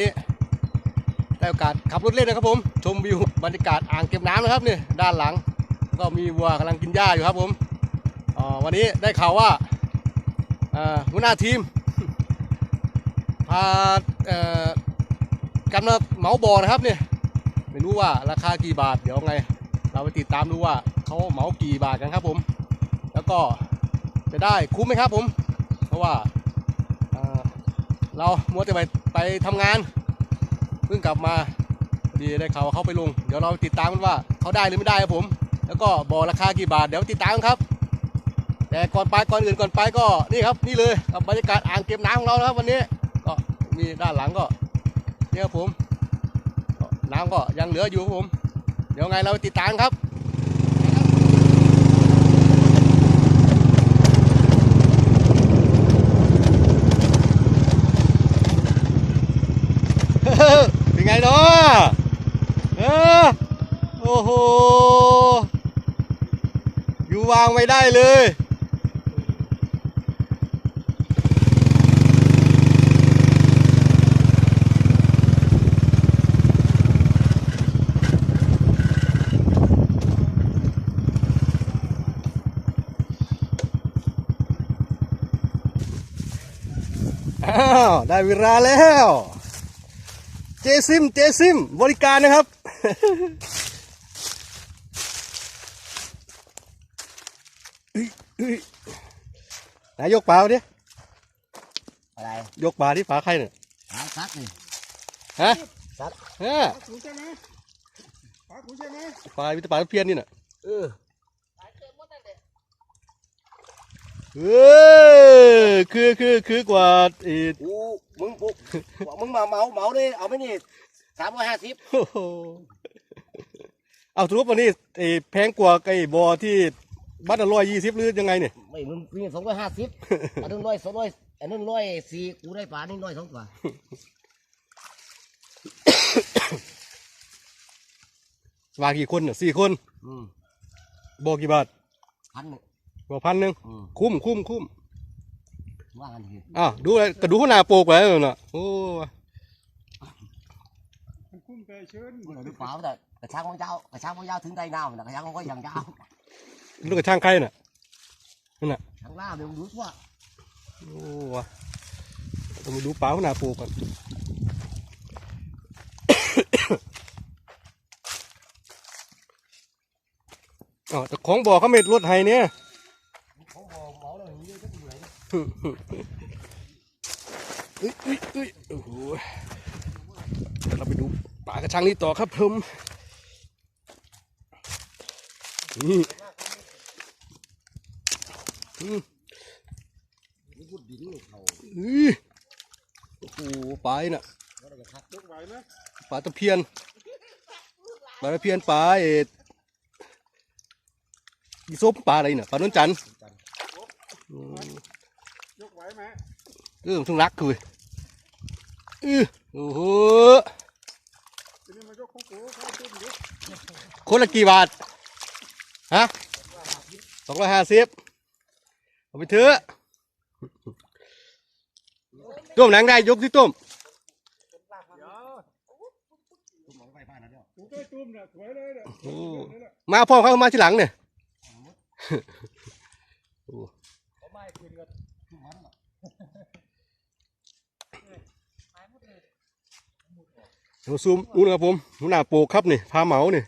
นี้ได้โอกาสขับรถเล่นนะครับผม ชมวิวบรรยากาศอ่างเก็บน้ำนะครับนี่ด้านหลัง ก็มีวัวกำลังกินหญ้าอยู่ครับผมอ่าวันนี้ได้ข่าวว่าหัวหน้าทีมพากันมาเหมาบ่อนะครับเนี่ยไม่รู้ว่าราคากี่บาทเดี๋ยวไง เราไปติดตามดูว่าเขาเหมากี่บาทกันครับผม แล้วก็จะได้คุ้มไหมครับผม เพราะว่า เรามัวแต่ไปไปทำงานเพิ่งกลับมาดีได้ข่าวว่าเขาไปลง เดี๋ยวเราติดตามกันว่าเขาได้หรือไม่ได้ครับผม แล้วก็บอกราคากี่บาทเดี๋ยวติดตามครับ แต่ก่อนไปก่อนอื่นก่อนไปก็นี่ครับนี่เลยกับบรรยากาศอ่างเก็บน้ำของเรานะครับ วันนี้ก็มีด้านหลังก็เนี่ยครับผมน้ำก็ยังเหลืออยู่ครับผม เดี๋ยวไงเราติดตามครับ เป็น ไงเนาะเออโอ้โห อยู่วางไม่ได้เลยอ้าวได้เวลาแล้ว จซิม เจซิม บริการนะครับอุ๊ยอุ๊ยไหนายยกปลาดิ อะไรยกปลาที่ปลาใครเนี่ยหาซักนี่ฮะซักฮะกูใช่ไหมปากกูใช่ไหมปลาวิตาปลาตะเพียนนี่น่ะ เออ เออคือคือคือกว่าอีกูมึงปุ๊บอกมึงมาเหมาเหมาเลยเอาไปนี่สามร้อยห้าสิบโอ้โหเอาสรุปวันนี้ไอ้แพงกว่าไอ้บอที่บัตรร้อยยี่สิบหรือยังไงเนี่ยไม่มึงมีสองร้อยห้าสิบอันนึงร้อยสองร้อยอันนึงร้อยสี่กูได้ปลานี่ร้อยสองกว่ามากี่คนน่ะสี่คนอืมบอกกี่บาทพันหนึ่ง บอกพันหนึ่งอืมคุ้มคุ้มคุ้มว่ากันทีอ้าวดูเลยกระดูกหน้าโปกไปแล้วน่ะโอ้มันคุ้มแต่เชิญมึงเอาดูเปล่าแต่กระชังมันยาวกระชังมันยาวถึงใต้น้ำนะกระชังมันก็ยังยาวลูกกระช่างใครน่ะทางล่างเดี๋ยวมึงดูทั่วโอ้วะต้องมาดูปลาหน้าโปกก่อนอ๋อแต่ของบ่อเขาเม็ดรถไฮเนี่ย เขาบอกเหมาเลยนี่จะเหนื่ อยเอ้ยเอ้ยเอ้ยโอ้โหเราไปดูปลากระชังนี้ต่อครับผมนี่อืมนี่พูดินเขาอื้อโอ้โหปลาไอ้น่ะว่าจะคักยกไหวไหมปลาตะเพียนปลาตะเพียนปลาเอ็ดยีซุปปลาอะไรน่ะปลานนจันทร์ อืมยกไหวไหมเออมันทุ่งรักคืออือโอ้โหทีนี้มายกของกูเข้าตุ้มดิคนละกี่บาทฮะสองร้อยห้าสิบเอาไปเถอะต้มหนังได้ยกที่ต้มเดี๋ยวตุ้มเอาไปบ้านนะเดี๋ยวกูได้ตุ้มเนี่ยสวยเลยเนี่ยโอ้นี่แหละมาพ่อเขามาทีหลังเนี่ย เขาไม่คืนกัน เดี๋ยวซูมอู้นะครับผมหัวหน้าโปกครับนี่พาเหมานี่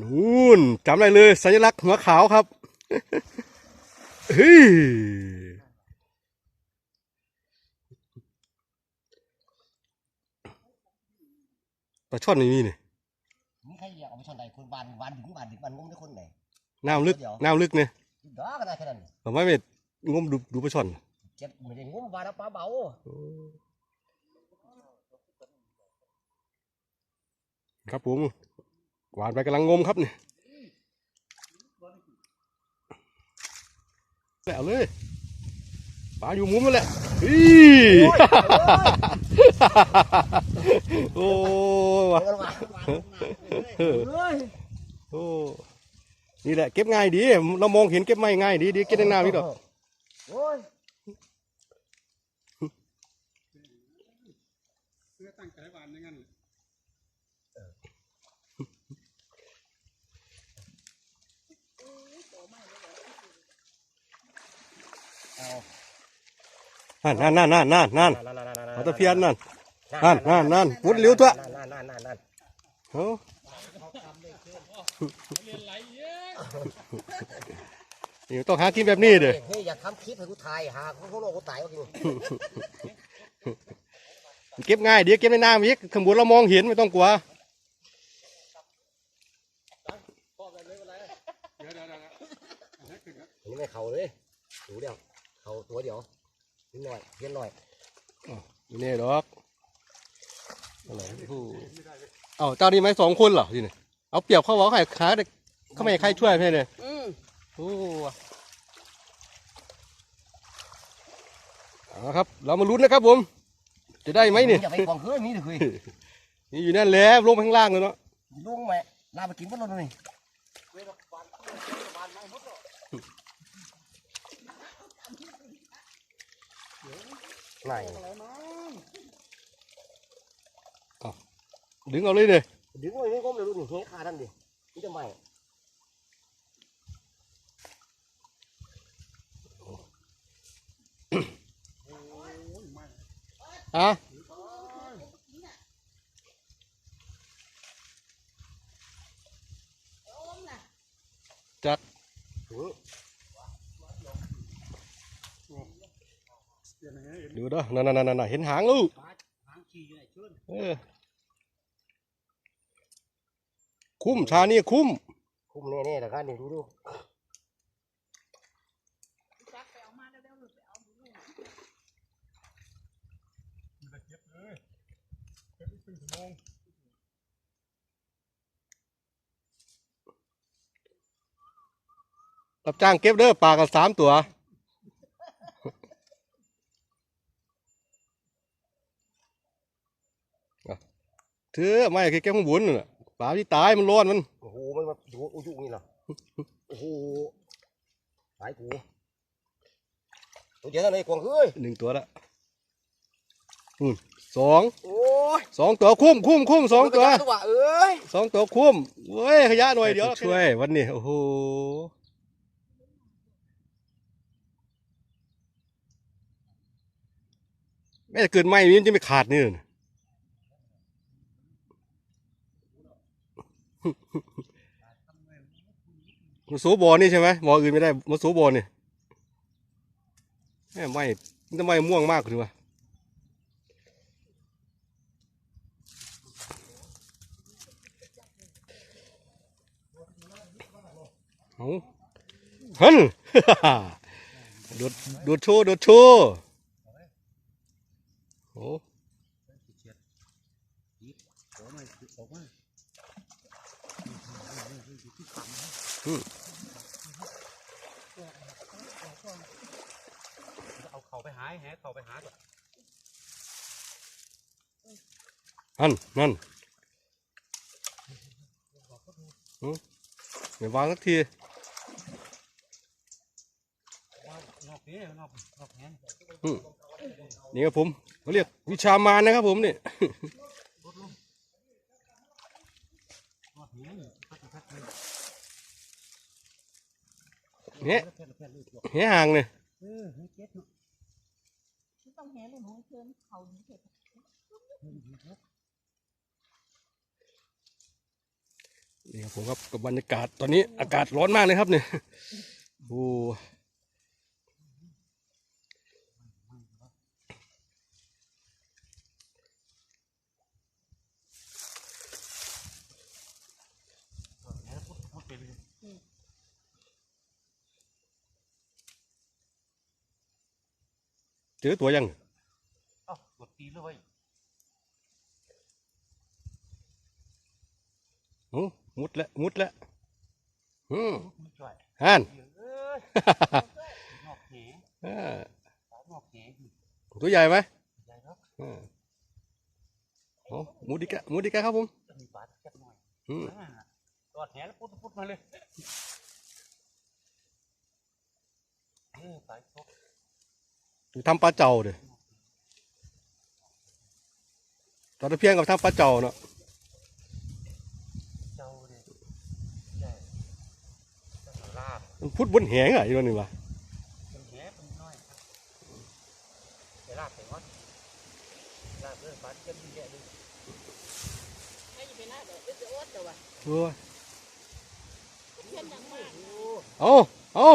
นู่นจำได้เลย สัญลักษณ์หัวขาวครับเฮ้ยปลาช่อนไม่มีนี่นี่ใครเรียกเอาไปชนใดคนวันวันถึงวันถึงวันงมได้คนไหนน้ำลึกเดี๋ยวน้ำลึกเนี่ยดอกก็ได้แค่นั้นผมว่าไม่งมดูดูปลาช่อนเจ็บไม่ได้งมวันแล้วปลาเบา ครับผมหวานไปกำลังงมครับนี่แล้วเลยปลาอยู่มุมนั่นแหละอีโอ้วะเออมาโอ้นี่แหละเก็บง่ายดี เรามองเห็นเก็บไม่ง่ายดีดีเก็บในน้ำนี่ดอก นั่นนั่นนั่นนั่นนั่นนั่นเอาตะเพียนนั่นนั่นนั่นนั่นพุดเร็วตัวนั่นนั่นนั่นนั่นเอานี่ต้องหากินแบบนี้เด้อเฮ้ยอย่าทำคลิปให้กูถ่ายหาของโลกกูตายก็กินเก็บง่ายเดี๋ยวเก็บในน้ำอีกข้างบนเรามองเห็นไม่ต้องกลัวอันนี้ไม่เข่าเลยดูเดียวเข่าตัวเดียว นิดหน่อยเพี้ยนหน่อยอยู่นี่ดอกอะไรผู้เอาเจ้านี่ไหมสองคนเหรอที่นี่เอาเปรียบเขาบอกใครขาเด็กเขาไม่ให้ใครช่วยเพื่อนเลยอืมโอ้เอาครับ เรามาลุ้นนะครับผม จะได้ไหมเนี่ยอย่าไปกองเคยมีเลยเคยนี่อยู่นั่นแหละลงไปข้างล่างเลยเนาะลุงแม่ลาไปกินบ้านเราหน่อยไหนดึงเอาเลยเลยดึงไว้ไม่ก้มเลย ลูกนี่เฮ้ขาท่านดินี่จะไม่อะจัดอืม เปลี่ยนยังไงเห็น ดูเด้อนั่นนั่นนั่นเห็นหางลูกเออคุ้มชานี่คุ้ม คุ้มแน่ๆนะครับนี่ดูดูมันจะเก็บเลยเก็บอีกครึ่งชั่วโมงรับจ้างเก็บเด้อปลากันสามตัว ถือไม่คือเก็บข้างบนน่ะปลาที่ตายมันร้อนมัน โอ้โห มันมาดูอุยุนี่เหรอโอ้โหหายกูตัวเดียวเท่านั้นเลยกวางเฮ้ยหนึ่งตัวละอืมสองโอ้ยสองตัวคุ้มคุ้มคุ้มสองตัวตัวเอ้ยสองตัวคุ้มเว้ยขยะหน่อยเดี๋ยวช่วยวันนี้โอ้โหแม่จะเกิดไหมมันจะไม่ขาดนี่น่ะ มาสูบอนี่ใช่ไหมบออื่นไม่ได้มาสูบอนี่แม่ไม่มันจะไมม่วงมากเลยว่ะเอาฮันโดดโดดโชว์โดดโชว์โอ้อืม เอาเข่าไปหาแหเข่าไปหาก่อนนั่นนั่นอืมไม่วางสักทีว่านอกนี้นอกนอกแหนนี่ครับผมเขาเรียกวิชามารนะครับผมนี่นอกแหนพักพักเลย เนี้ยเนี้ยห่างเลยเออให้เจ็บเนาะต้องแห่เลยหนูเชิญเขานี้เถอะนี่ครับผมครับกับบรรยากาศตอนนี้อากาศร้อนมากเลยครับเนี่ยโอ้ เจอตัวยังเอ้ากดตีเลยเว้ยโอ้มุดแล้วมุดแล้วอืมไม่ช่วยฮันเอ้ยนอกแหนอ่าสาวนอกแหนตัวใหญ่ไหมใหญ่ครับอ่าโอ้มุดอีกแล้วมุดอีกแล้วครับผมมีปลาแค่หน่อยอืมอ่ากอดแหนแล้วพุดพุดมาเลยเออสายซบ ทำปลาเจ้าเด้อตอนเพียงกับทำปลาเจ้าเนาะเจ้าเนี่ยใช่เจ้าลาบมันพุดบนแหงอะอีกตัวหนึ่งวะเป็นแหเป็นน้อยครับปลาจะมีแค่นี้ไม่จะเป็นหน้าเดี๋ยวจะอ้วนเดี๋ยวว่ะโอ้ยเช่นอย่างมากเอา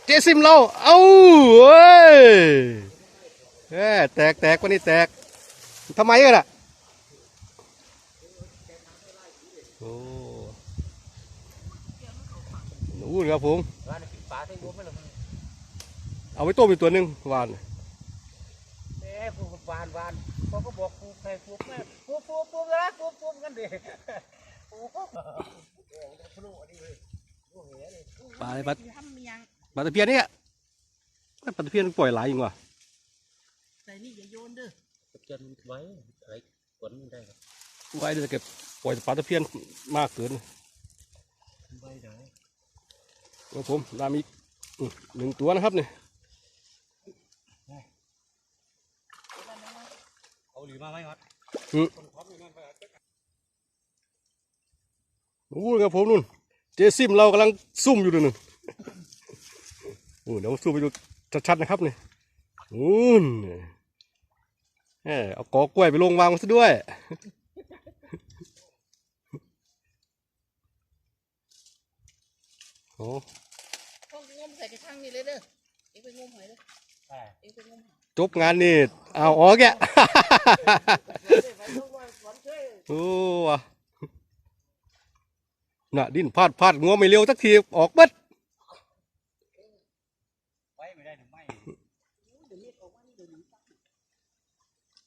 เอาเจซิมเราเอาเว้ยเอ้ยแตกแตกวันนี้แตกทำไมกันอะโอ้นู่นครับผมร้านปลาที่รวมไม่ละมันเอาไปต้มอีกตัวหนึ่งหวานเอ้ปูวานวานเขาก็บอกปูใครปูแม่ปูปูปูนะปูปูกันดิปูปูปลาอะไรปลาทำเมียง ปลาตะเพียนเนี่ยปลาตะเพียนปล่อยหลายจริงว่ะใส่นี่อย่าโยนเด้อจนไว้อะไรกวนได้ครับไว้เดี๋ยวจะเก็บปล่อยปลาตะเพียนมากเกินไว้ได้ครับผมรามอีกอืมหนึ่งตัวนะครับเนี่ยเอาหรือมาไหมครับนู่นครับผมนู่นเจซิมเรากำลังซุ่มอยู่นู่นโอ้ เดี๋ยวซูมไปดูชัดๆนะครับเนี่ยนู่นแหมเอากอกล้วยไปลงวางมาซะด้วย โอ้ห้องงมใส่กระชังนี่เลยเด้อเอ็งไปงมหอยเด้อเอ็งไปงมหอยจบงานนี่ เอาออกแกโอ้ว่ะน่ะ ดิ้นพลาดพลาดงัวไม่เร็วสักที ออกเบัด ไว้ไม่ได้หรือไม่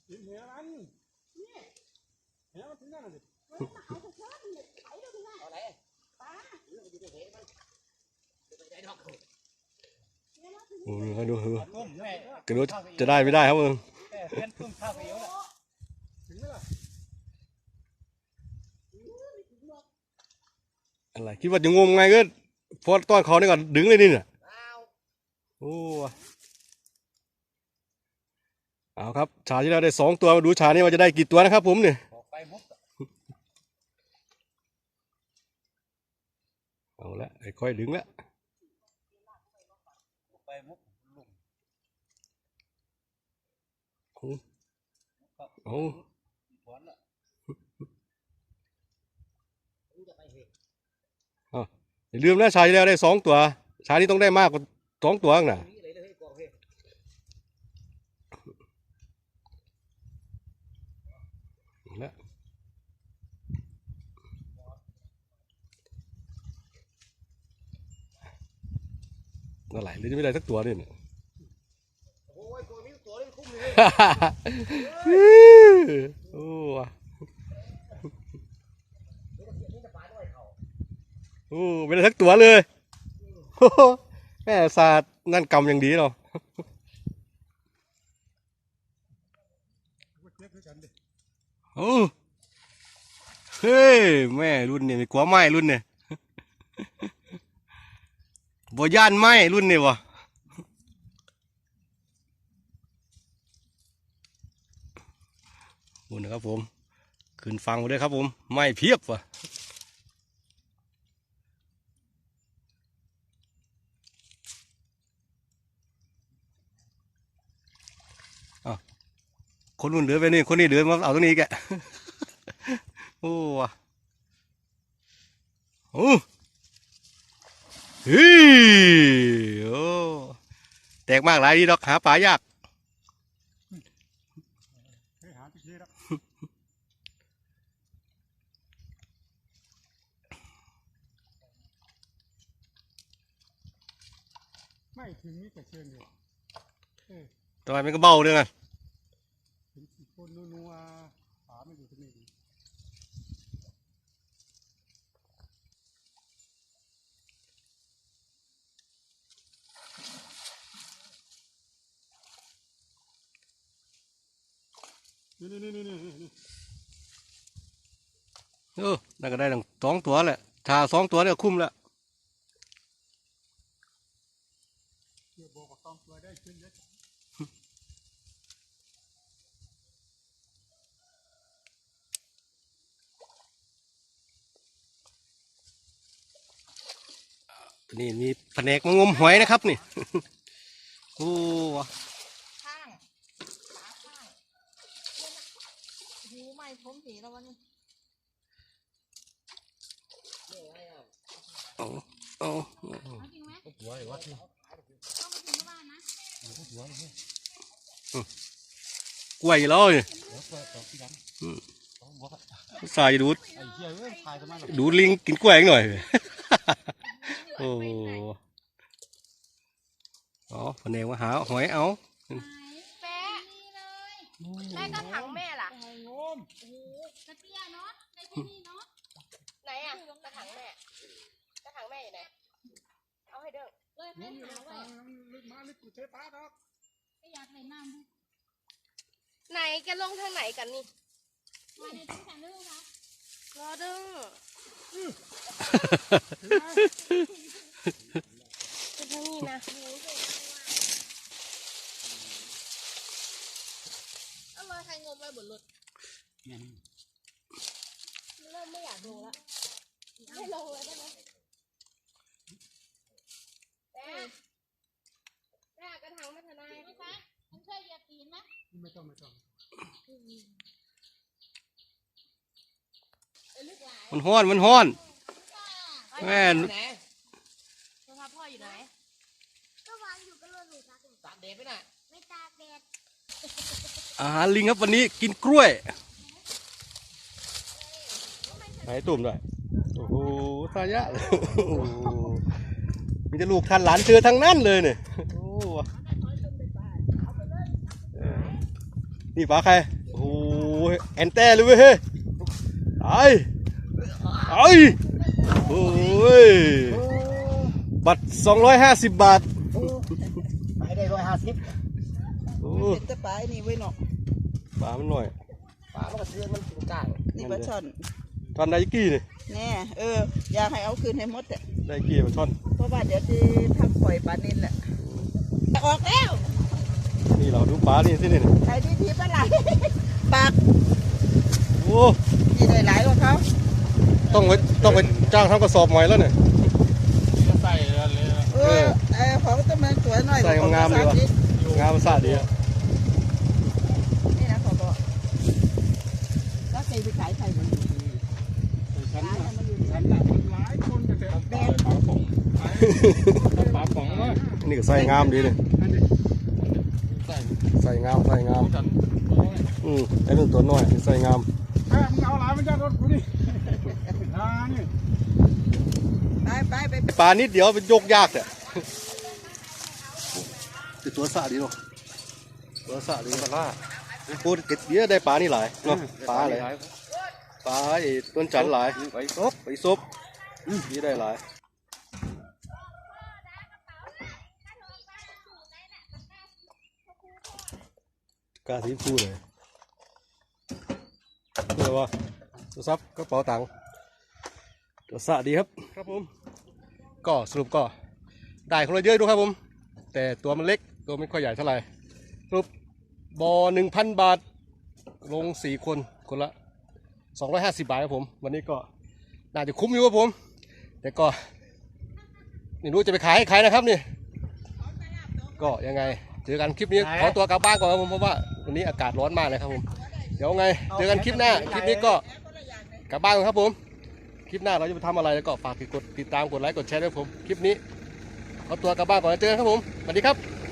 เหี้ยมันเหี้ยมันถึงนั่นเลยเอาไหนโอ้ยให้ดูเถอะตุ้มแม่กระโดดจะได้ไม่ได้ครับมึงแม่เพื่อนตุ้มข้าวไปเยอะละถึงไหมล่ะอะไรคิดว่าจะงมไงก็พอต้อนเขานี่ก่อนดึงเลยนี่น่ะโอ้ว่ะ เอาครับชาที่เราได้สองตัวมาดูชานี้ว่าจะได้กี่ตัวนะครับ ผมเนี่ยบอกไปมุกเอาละค่อยๆดึงละบอกไปมุกลุงเอาถอนละอย่าลืมนะชาที่แล้วได้สองตัว ชานี้ต้องได้มากกว่าสองตัวข้างหน่ะ นี่เลยเลยบอกเฮ้ย เอาละ นั่นไหลหรือจะไม่ได้สักตัวเนี่ยโอ้ยตัวนี้ตัวนี้คุ้มเลยโอ้วโอ้ไม่ได้สักตัวเลยแม่ศาสตร์นั่นกำอย่างดีเนาะโอ้เฮ้ยแม่รุ่นเนี่ยมีกลัวไม้รุ่นเนี่ย บ่ย่านไหมรุ่นนี่วะคุณนะครับผม ขึ้นฟังมาด้วยครับผม ไม้เพียบว่ะอ้าวคนนู้นเดือไปนี่ คนนี้เดือมาเอาตรงนี้แก โอ้ว่ะโอ้ เฮ้ยโอ้แตกมากหลายดีดอกหาปลายากให้หาที่เชี่ยแล้วไม่ถึงนี่แต่เชิญเลยทำไมมันก็เบาด้วยกันถึงสี่คนนัวๆขามันอยู่ตรงนี้ นี่นี่นี่นี่นี่เออน่าก็ได้ตั้งสองตัวแหละชาสองตัวเนี่ยคุ้มแล้วเกี่ยวบอกกับต้องตัวได้ขึ้นเยอะนี่มีแผนกมางมหอยนะครับนี่ โอ้ว่ะ ข้างขาข้าง สีแล้ววันนี้ เอา เอาหัวไอ้วัดนี่หัวเลยกล้วยแล้วเนี่ยสายดูดดูดลิงกินกล้วยหน่อยโอ้อ๋อพนเองมาหาหอยเอาแปะแม่ก็ถังแม่ล่ะโอ้โหกระเตี้ยเนาะในที่นี่เนาะไหนอะกระถังแม่ กระถังแม่อยู่ไหนเอาให้เด้อเลยงไปมอยู่หาแล้วไว้ตาลึกมาลึกกูเทปาดอกก็อยากใส่น้ำด้วยไหนแกลงทางไหนกันนี่มาในที่ฉันด้วยนะรอดึงเป็นทางนี้นะเอามาใครงมไว้บนรถเนี่ยเริ่มไม่อยากลงละไม่ลงเลยได้ไหม แป๊ะแป๊ะกระถังไม่ทนายไม่ใช่มันเคยเหยียบตีนไหมไม่ต้องไม่ต้องเออลึกหลายมันห้อนมันห้อนแม่โทรศัพท์พ่ออยู่ไหนก็วางอยู่ก็เลยหนูตากแดดตากแดดไปน่ะไม่ตากแดดอาหารลิงครับวันนี้กินกล้วยไหนตุ่มด้วยโอ้โหตายะเลยโอ้โห มีแต่ลูกทันหลานเธอทั้งนั้นเลยเนี่ยโอ้เออนี่ปลาใคร โอ้โหแอนแต้เลยเว้ยเฮ้ยไอ้ไอ้โอ้ย บัตร 250 บาท ไปได้ร้อยห้าสิบโอ้เป็นตะปายนี่ไว้เนาะปลามันหน่อย ปลามันก็ซื้อมันถึงกลางนี่ปลาช่อนท่อนได้กี่นี่ แน่เออ อยากให้เอาคืนให้หมดอะได้กี่ปลาช่อนเพราะว่าเดี๋ยวจะทำปล่อยปลานินแหละออกแล้ว นี่เราดูปลานี่สิเนี่ยใครที่ทีปลาไหลปากโอ้นี่ได้หลายกว่าเขาต้องไปต้องไปจ้างทำกระสอบใหม่แล้วเนี่ยใส่เลยเออไอ้ของตัวมันสวยหน่อยใส่งามๆเลยว่ะงามสะดีอะ นี่นะขอบอกแล้วใส่ไปขายใส่มัน ฉันน่ะฉันน่ะมันหลายคนแต่แต่ปลาปลาป๋องปลาป๋องเลย นี่ก็ ใส่งามดีเลยอันนี้ใส่ใส่งามใส่งามฉันอืมไอ้นุ่นตัวน้อยใส่งามแม่มึงเอาหลายมันจะรถกูนี่อ่านี่ไปไปไปไปปลานิดเดียวเป็นยกยากแต่แต่ตัวสะดีเนาะตัวสะดีปลาพูดเก็ดเดียวได้ปลานี่หลายเนาะปลาอะไรปลาไอ้ต้นจันทร์หลายไปซบไปซบนี่ได้หลาย กล้าสีฟูเลยเรียกว่าโทรศัพท์กระเป๋าตังค์ตัวสะดีครับ ครับผม ก็สรุปก็ได้คนละเยอะดูครับผม แต่ตัวมันเล็กตัวไม่ค่อยใหญ่เท่าไหร่สรุปบอหนึ่งพันบาท ลงสี่คนคนละสองร้อยห้าสิบบาทครับผม วันนี้ก็น่าจะคุ้มอยู่ครับผม แต่ก็ไม่รู้จะไปขายให้ใครนะครับนี่ ก็ยังไง เจอกันคลิปนี้ขอตัวกลับบ้านก่อนครับผมเพราะว่าวันนี้อากาศร้อนมากเลยครับผม เดี๋ยวไงเจอกันคลิปหน้าคลิปนี้ก็กลับบ้านก่อนครับผม คลิปหน้าเราจะไปทำอะไรแล้วก็ฝากกดติดตามกดไลค์กดแชร์ด้วยผม คลิปนี้เอาตัวกลับบ้านก่อนแล้วเจอกันครับผมสวัสดีครับ